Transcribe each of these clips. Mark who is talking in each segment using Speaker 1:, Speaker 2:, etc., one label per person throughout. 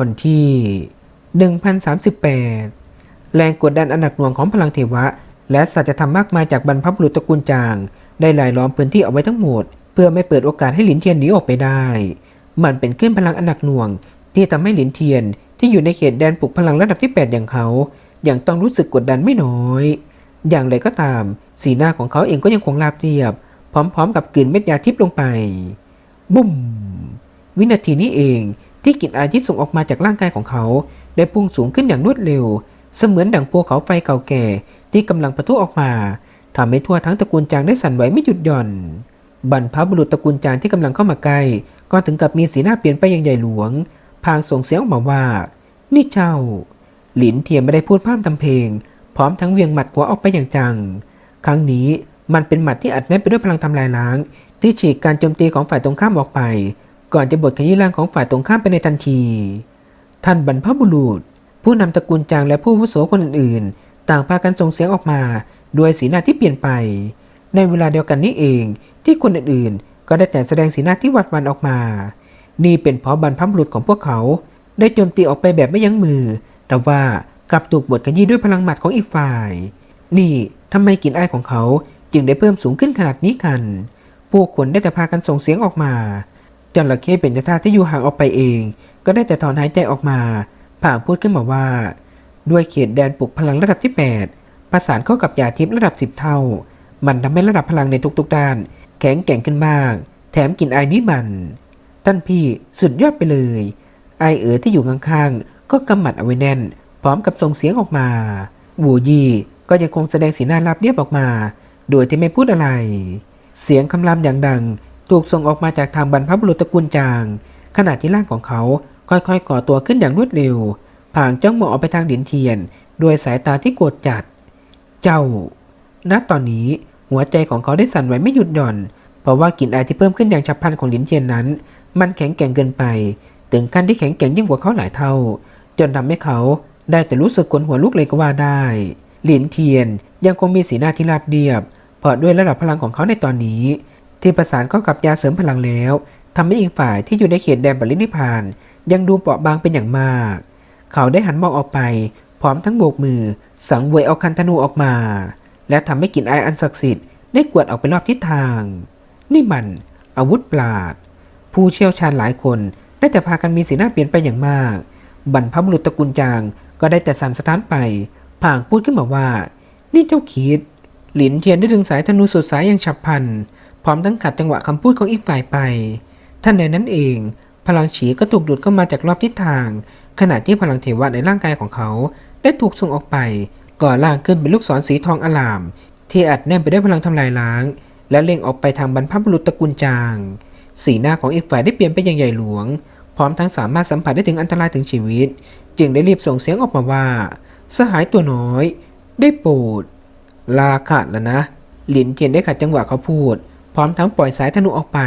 Speaker 1: อนที่ 1038 แรงกดดันอันหนักหน่วงของพลังเทวะ และสัจธรรมมากมายจากบรรพบุรุษตระกูลจาง ได้ลายล้อมพื้นที่เอาไว้ทั้งหมด เพื่อไม่เปิดโอกาสให้หลินเทียนหนีออกไปได้ มันเป็นคลื่นพลังอันหนักหน่วง ที่ทำให้หลินเทียนที่อยู่ในเขตแดนปลุกพลังระดับที่ 8 อย่างเขาอย่างต้องรู้สึกกดดันไม่น้อย อย่างไรก็ตาม สีหน้าของเขาเองก็ยังคงราบเรียบ พร้อม ๆ กับกลืนเม็ดยาทิพย์ลงไป บุ้ม วินาทีนี้เอง ที่กลิ่นอายที่ส่งออกมาจากร่างกายของเขา ได้พุ่งสูงขึ้นอย่างรวดเร็ว เสมือนดั่งภูเขาไฟเก่าแก่ที่กำลังปะทุออกมาทำให้ทั่วทั้งตระกูลจางได้สั่นไหวไม่หยุดหย่อน บรรพบุรุษตระกูลจางที่กำลังเข้ามาใกล้ก็ถึงกับมีสีหน้าเปลี่ยนไปอย่างใหญ่หลวง พางส่งเสียงออกมาว่า นี่เจ้า หลินเทียมไม่ได้พูดพร่ำทำเพลง พร้อมทั้งเวียงหมัดขวาออกไปอย่างจัง ครั้งนี้มันเป็นหมัดที่อัดแน่นไปด้วยพลังทำลายล้าง ที่ฉีกการโจมตีของฝ่ายตรงข้ามออกไป ก่อนจะบดขยี้ร่างของฝ่ายตรงข้ามไปในทันที ท่านบรรพบุรุษ ผู้นำตระกูลจางและผู้วุโสคนอื่นๆ ต่างพากันส่งเสียงออกมาด้วยสีหน้าที่เปลี่ยนไป ในเวลาเดียวกันนี้เองที่คนอื่นๆ ก็ได้แต่แสดงสีหน้าที่หวาดหวั่นออกมา นี่เป็นเพราะบรรพบุรุษของพวกเขา ได้โจมตีออกไปแบบไม่ยั้งมือ แต่ว่ากลับถูกบดขยี้ด้วยพลังหมัดของอีกฝ่าย นี่ทำไมกลิ่นอายของเขาจึงได้เพิ่มสูงขึ้นขนาดนี้กัน ผู้คนได้แต่พากันส่งเสียงออกมา จระเข้เป็นจทาที่อยู่ห่างออกไปเอง ก็ได้แต่ถอนหายใจออกมาผ่างพูดขึ้นมาว่า ด้วยเขตแดนปลุกพลังระดับที่ 8 ประสานเข้ากับยาทิพย์ระดับ 10 เท่า มันทำให้ระดับพลังในทุกๆด้าน แข็งแกร่งขึ้นมาก แถมกลิ่นไอนี้มัน ท่านพี่สุดยอดไปเลย ไอเอ๋อที่อยู่ข้างๆก็กำหมัดเอาไว้แน่น พร้อมกับส่งเสียงออกมาวูยี่ก็ยังคงแสดงสีหน้าราบเรียบออกมา โดยที่ไม่พูดอะไร เสียงคำรามอย่างดัง ถูกส่งออกมาจากทางบรรพบุรุษตระกูลจาง ขณะที่ร่างของเขาค่อยๆ ก่อตัวขึ้นอย่างรวดเร็วผางจ้องมองออกไปทางดินเทียน ด้วยสายตาที่โกรธจัด เจ้า ณ ตอนนี้หัวใจของเขาได้สั่นไหวไม่หยุดหย่อน เพราะว่ากลิ่นอายที่เพิ่มขึ้นอย่างฉับพลันของลินเทียนนั้น มันแข็งแกร่งเกินไป ถึงขั้นที่แข็งแกร่งยิ่งกว่าเขาหลายเท่า จนทำให้เขาได้แต่รู้สึกขนหัวลุกเลยก็ว่าได้ หลินเทียนยังคงมีสีหน้าที่ราบเรียบ เพราะด้วยระดับพลังของเขาในตอนนี้ ที่ประสานเข้ากับยาเสริมพลังแล้วทำให้อีกฝ่ายที่อยู่ในเขตแดนปรินิพาน ยังดูเปราะบางเป็นอย่างมาก เขาได้หันมองออกไป พร้อมทั้งโบกมือ สังเวยเอาคันธนูออกมา และทำให้กลิ่นอายอันศักดิ์สิทธิ์ได้กวดออกไปรอบทิศทาง นี่มัน อาวุธปราด ผู้เชี่ยวชาญหลายคนได้แต่พากันมีสีหน้าเปลี่ยนไปอย่างมาก บรรพบุรุษตระกูลจางก็ได้แต่สั่นสะท้านไปผางพูดขึ้นมาว่า นี่เจ้าคิด หลินเทียนได้ดึงสายธนูสุดสายอย่างฉับพลัน พร้อมทั้งขัดจังหวะคำพูดของอีกฝ่ายไป ท่านในนั้นเอง พลังฉีก็ถูกดูดเข้ามาจากรอบทิศทาง ขณะที่พลังเทวะในร่างกายของเขา ได้ถูกส่งออกไป ก่อร่างขึ้นเป็นลูกศรสีทองอลาม ที่อัดแน่นไปด้วยพลังทำลายล้าง และเล็งออกไปทางบรรพบุรุษตระกูลจาง สีหน้าของอีกฝ่ายได้เปลี่ยนไปอย่างใหญ่หลวง พร้อมทั้งสามารถสัมผัสได้ถึงอันตรายถึงชีวิต จึงได้รีบส่งเสียงออกมาว่า สหายตัวน้อย ได้โปรดลาขาดแล้วนะ หลินเทียนได้ขัดจังหวะเขาพูด พร้อมทั้งปล่อยสายธนูออกไป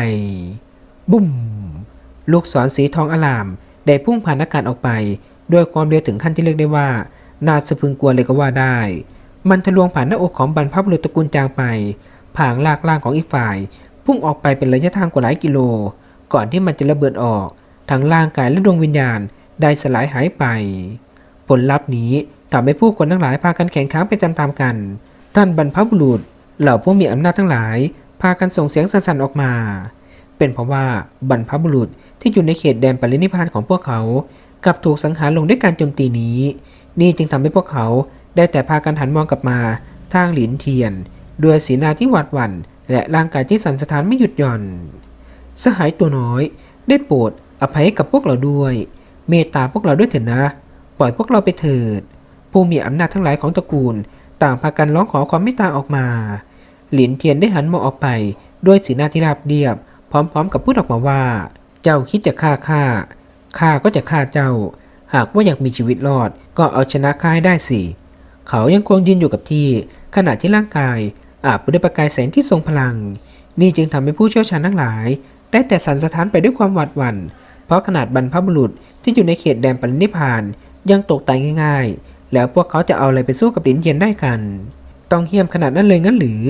Speaker 1: บุ้ม ลูกศรสีทองอลาม ได้พุ่งผ่านอากาศออกไป ด้วยความเร็วถึงขั้นที่เรียกได้ว่า น่าสะพึงกลัวเลยก็ว่าได้ มันทะลวงผ่านหน้าอกของบรรพบุรุษตระกูลจางไปผ่างลากล่างของอีกฝ่าย พุ่งออกไปเป็นระยะทางกว่าหลายกิโล ก่อนที่มันจะระเบิดออกทั้งร่างกายและดวงวิญญาณได้สลายหายไป ผลลัพธ์นี้ทำให้ผู้คนทั้งหลายพากันแข่งขันไปตามๆกัน ท่านบรรพบุรุษเหล่าผู้มีอำนาจทั้งหลาย พากันส่งเสียงสั่นๆออกมา เป็นเพราะว่าบรรพบุรุษที่อยู่ในเขตแดนปรินิพานของพวกเขากลับถูกสังหารลงด้วยการโจมตีนี้ นี่จึงทำให้พวกเขาได้แต่พากันหันมองกลับมาทางหลินเทียน ด้วยสีหน้าที่หวาดหวั่น และร่างกายที่สั่นสะท้านไม่หยุดหย่อน สหายตัวน้อย ได้โปรดอภัยกับพวกเราด้วย เมตตาพวกเราด้วยเถิดนะ ปล่อยพวกเราไปเถิด ผู้มีอำนาจทั้งหลายของตระกูล ต่างพากันร้องขอความเมตตาออกมา หลินเทียนได้หันมองออกไป ด้วยสีหน้าที่ราบเรียบ พร้อมๆ กับพูดออกมาว่า เจ้าคิดจะฆ่าข้าข้าก็จะฆ่าเจ้า หากว่าอยากมีชีวิตรอด ก็เอาชนะข้าให้ได้สิเขายังคงยืนอยู่กับที่ ขณะที่ร่างกาย อาบไปด้วยประกายแสงที่ทรงพลัง นี่จึงทำให้ผู้เชี่ยวชาญทั้งหลาย ได้แต่สันสะท้านไปด้วยความหวาดหวั่น เพราะขนาดบรรพบุรุษที่อยู่ในเขตแดนปรินิพานยังตกตายง่าย ๆ แล้วพวกเขาจะเอาอะไรไปสู้กับหลินเทียนได้กัน ต้องเหี้ยมขนาดนั้นเลยงั้นหรือ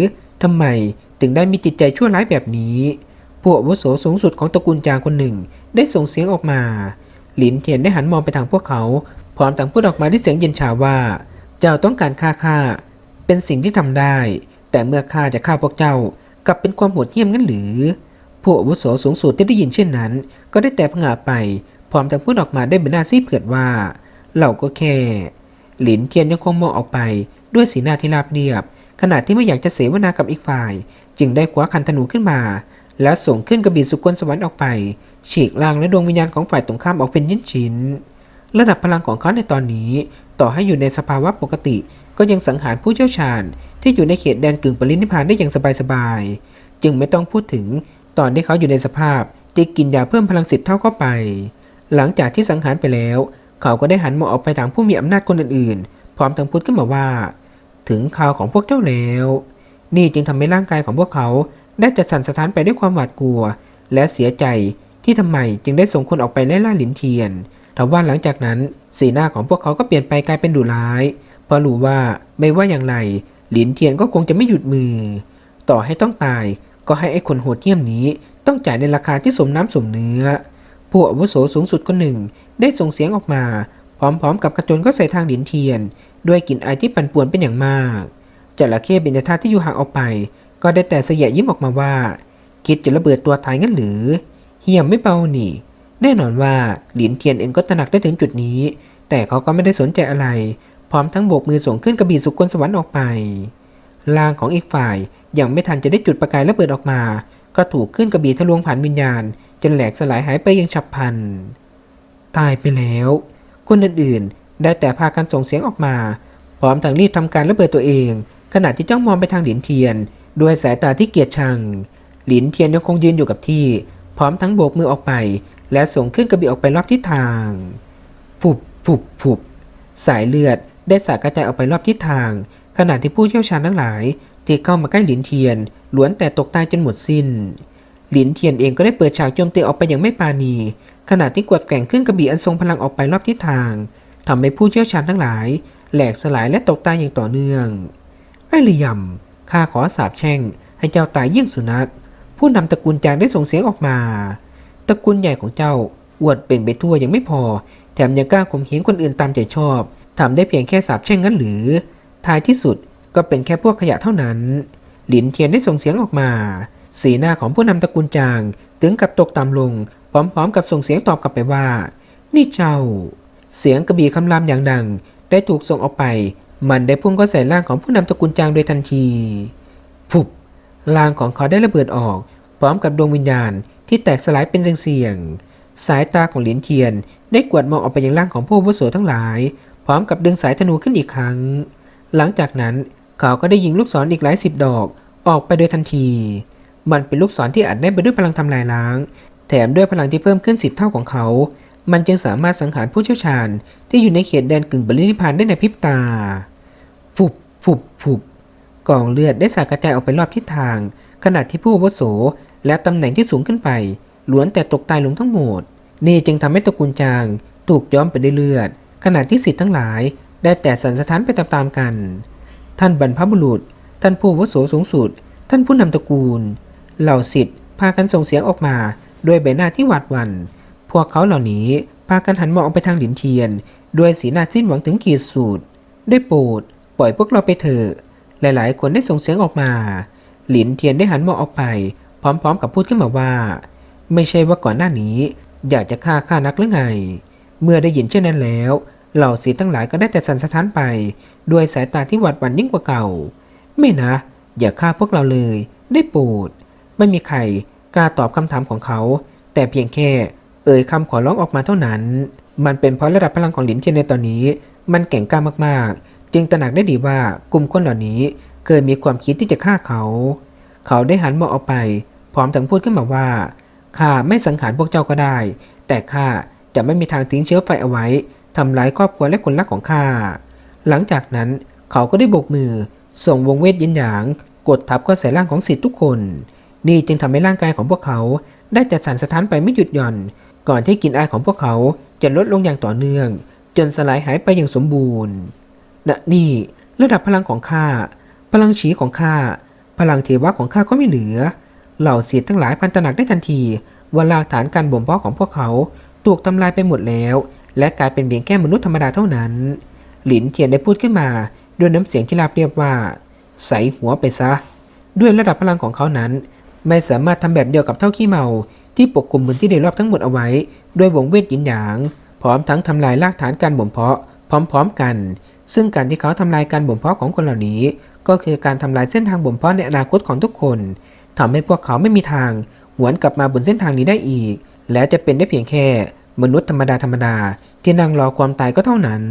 Speaker 1: ทำไมถึงได้มีจิตใจชั่วร้ายแบบนี้ผู้อาวุโสสูงสุดของตระกูลจางคนหนึ่ง ได้ส่งเสียงออกมา หลินเทียนได้หันมองไปทางพวกเขา พร้อมทั้งพูดออกมาด้วยเสียงเย็นชาว่า เจ้าต้องการฆ่าข้าเป็นสิ่งที่ทำได้ แต่เมื่อข้าจะฆ่าพวกเจ้ากลับเป็นความโหดเหี้ยมงั้นหรือ ผู้อาวุโสสูงสุดที่ได้ยินเช่นนั้น ก็ได้แต่พงาไป พร้อมทั้งพูดออกมาด้วยใบหน้าซีดเผือดว่าเราก็แค่ หลินเทียนยังคงมองออกไปด้วยสีหน้าที่ราบเรียบ ขณะที่ไม่อยากจะเสวนากับอีกฝ่าย จึงได้คว้าคันธนูขึ้นมา แล้วส่งขึ้นกระบี่สุกลสวรรค์ออกไป ฉีกล่างและดวงวิญญาณของฝ่ายตรงข้ามออกเป็นชิ้นชิ้น ระดับพลังของเขาในตอนนี้ ต่อให้อยู่ในสภาวะปกติ ก็ยังสังหารผู้เชี่ยวชาญ ที่อยู่ในเขตแดนกึ่งปรินิพานได้อย่างสบายๆ จึงไม่ต้องพูดถึงตอนที่เขาอยู่ในสภาพที่กินยาเพิ่มพลังสิบเท่าเข้าไป หลังจากที่สังหารไปแล้ว เขาก็ได้หันมองออกไปทางผู้มีอำนาจคนอื่นๆ พร้อมทั้งพูดขึ้นมาว่า ถึงข่าวของพวกเจ้าแล้ว นี่จึงทำให้ร่างกายของพวกเขาได้จะสั่นสะท้านไปด้วยความหวาดกลัว และเสียใจที่ทำไมจึงได้ส่งคนออกไปไล่ล่าหลินเทียนทว่าหลังจากนั้นสีหน้าของพวกเขาก็เปลี่ยนไปกลายเป็นดุร้ายเพราะรู้ว่าไม่ว่าอย่างไรหลินเทียนก็คงจะไม่หยุดมือ ต่อให้ต้องตายก็ให้ไอ้คนโหดเหี้ยมนี้ต้องจ่ายในราคาที่สมน้ำสมเนื้อ ผู้อาวุโสสูงสุดคนหนึ่งได้ส่งเสียงออกมา ร้อมๆกับกระโจนก็ใส่ทางหลินเทียน ด้วยกลิ่นอายที่ปั่นป่วนเป็นอย่างมากจระเข้เบญจธาตุที่อยู่ห่างออกไป ก็ได้แต่เสียยิ้มออกมาว่า คิดจะระเบิดตัวตายงั้นหรือเหี่ยมไม่เบาหนีแน่นอนว่าหลินเทียนเองก็ตระหนักได้ถึงจุดนี้ แต่เขาก็ไม่ได้สนใจอะไร พร้อมทั้งโบกมือส่งขึ้นกระบี่สุกลสวรรค์ออกไปร่างของอีกฝ่ายยังไม่ทันจะได้จุดประกายระเบิดออกมา ก็ถูกขึ้นกระบี่ทะลวงผ่านวิญญาณ จนแหลกสลายหายไปยังฉับพลันตายไปแล้ว คนอื่นๆ ได้แต่พากันส่งเสียงออกมา พร้อมทั้งรีบทำการระเบิดตัวเอง ขณะที่จ้องมองไปทางหลินเทียน ด้วยสายตาที่เกียดชัง หลินเทียนยังคงยืนอยู่กับที่ พร้อมทั้งโบกมือออกไป และส่งขึ้นกระบี่ออกไปรอบทิศทางฟุบฟุบฟุบสายเลือดได้สาดกระจายออกไปรอบทิศทาง ขณะที่ผู้เชี่ยวชาญทั้งหลายที่เข้ามาใกล้หลินเทียนล้วนแต่ตกตายจนหมดสิ้น หลินเทียนเองก็ได้เปิดฉากโจมตีออกไปอย่างไม่ปราณี ขณะที่กวดแกว่งขึ้นกระบี่อันทรงพลังออกไปรอบทิศทางทำให้ผู้เชี่ยวชาญทั้งหลาย แหลกสลายและตกตายอย่างต่อเนื่องไอ้เลยำข้าขอสาบแช่ง ให้เจ้าตายเยี่ยงสุนัข ผู้นำตระกูลจางได้ส่งเสียงออกมา ตระกูลใหญ่ของเจ้าอวดเป่งไปทั่วยังไม่พอ แถมยังกล้าข่มเหงคนอื่นตามใจชอบทำได้เพียงแค่สาบแช่งงั้นหรือ ท้ายที่สุดก็เป็นแค่พวกขยะเท่านั้น หลินเทียนได้ส่งเสียงออกมา สีหน้าของผู้นำตระกูลจาง ถึงกับตกต่ำลง พร้อมๆกับส่งเสียงตอบกลับไปว่า นี่เจ้า เสียงกระบี่คำรามอย่างดัง ได้ถูกส่งออกไป มันได้พุ่งเข้าใส่ร่างของผู้นำตระกูลจางโดยทันทีฟุบร่างของเขาได้ระเบิดออก พร้อมกับดวงวิญญาณที่แตกสลายเป็นเสียงๆสายตาของเหลินเทียน ได้กวดมองออกไปยังร่างของผู้วุโสทั้งหลาย พร้อมกับดึงสายธนูขึ้นอีกครั้ง หลังจากนั้นเขาก็ได้ยิงลูกศรออีกหลายสิบดอกออกไปโดยทันที มันเป็นลูกศรที่อัดแน่นไปด้วยพลังทำลายล้าง ถมด้วยพลังที่เพิ่มขึ้นสิบเท่าของเขา มันจึงสามารถสังหารผู้เชี่ยวชาญ ที่อยู่ในเขตแดนกึ่งบรินิพานได้ในพริบตาฟุบฟุบฟุบกองเลือดได้สาดกระจายออกไปรอบทิศทาง ขณะที่ผู้วโส และตำแหน่งที่สูงขึ้นไปล้วนแต่ตกตายลงทั้งหมด นี่จึงทำให้ตระกูลจางถูกย้อมไปด้วยเลือด ขณะที่สิทธิ์ทั้งหลายได้แต่สันสะท้านไปตามๆกัน ท่านบรรพบุรุษ ท่านผู้วุโสสูงสุด ท่านผู้นำตระกูล เหล่าสิทธิ์พากันส่งเสียงออกมา ด้วยใบหน้าที่หวาดหวัน่น พวกเขาเหล่านี้พากันหันมองไปทางหลินเทียน ด้วยสีหน้าสิ้นหวังถึงขีดสุดได้โปรดปล่อยพวกเราไปเถอะ หลายๆ คนได้ส่งเสียงออกมา หลินเทียนได้หันมองออกไป พร้อมๆ กับพูดขึ้นมาว่า ไม่ใช่ว่าก่อนหน้านี้ อยากจะฆ่าข้านักหรือไง เมื่อได้ยินเช่นนั้นแล้ว เหล่าสีทั้งหลายก็ได้แต่สั่นสะท้านไป ด้วยสายตาที่หวาดหวั่นยิ่งกว่าเก่า ไม่นะ อย่าฆ่าพวกเราเลย ได้โปรดไม่มีใคร กล้าตอบคำถามของเขา แต่เพียงแค่ เอ่ยคำขอร้องออกมาเท่านั้น มันเป็นเพราะระดับพลังของหลินเทียนในตอนนี้ มันแก่งกล้ามากๆ จึงตระหนักได้ดีว่ากลุ่มคนเหล่านี้ เคยมีความคิดที่จะฆ่าเขา เขาได้หันมองออกไป พร้อมทั้งพูดขึ้นมาว่าข้าไม่สังหารพวกเจ้าก็ได้ แต่ข้าจะไม่มีทางทิ้งเชื้อไฟเอาไว้ทำร้ายครอบครัวและคนรักของข้าหลังจากนั้นเขาก็ได้โบกมือ ส่งวงเวทยินหยาง กดทับเข้าใส่ร่างของสิทธิ์ทุกคน นี่จึงทำให้ร่างกายของพวกเขา ได้จัดสรรสถานไปไม่หยุดหย่อน ก่อนที่กลิ่นอายของพวกเขาจะลดลงอย่างต่อเนื่อง จนสลายหายไปอย่างสมบูรณ์ณนี่ระดับพลังของข้า พลังฉีของข้า พลังเทวะของข้าก็ไม่เหลือ เหล่าเสียทั้งหลายพันตระหนักได้ทันทีว่ารากฐานการบ่มเพาะของพวกเขาถูกทำลายไปหมดแล้ว และกลายเป็นเพียงแค่มนุษย์ธรรมดาเท่านั้น หลินเทียนได้พูดขึ้นมาด้วยน้ำเสียงที่ราบเรียบว่า ใส่หัวไปซะ ด้วยระดับพลังของเขานั้น ไม่สามารถทำแบบเดียวกับเท่าขี้เมาที่ปกคลุมพื้นที่โดยรอบทั้งหมดเอาไว้ ด้วยวงเวทหยินหยาง พร้อมทั้งทำลายรากฐานการบ่มเพาะ พร้อมๆกัน ซึ่งการที่เขาทำลายการบ่มเพาะของคนเหล่านี้ ก็คือการทำลายเส้นทางบ่มเพาะในอนาคตของทุกคนทำให้พวกเขาไม่มีทาง หวนกลับมาบนเส้นทางนี้ได้อีก และจะเป็นได้เพียงแค่ มนุษย์ธรรมดาธรรมดาที่นั่งรอความตายก็เท่านั้น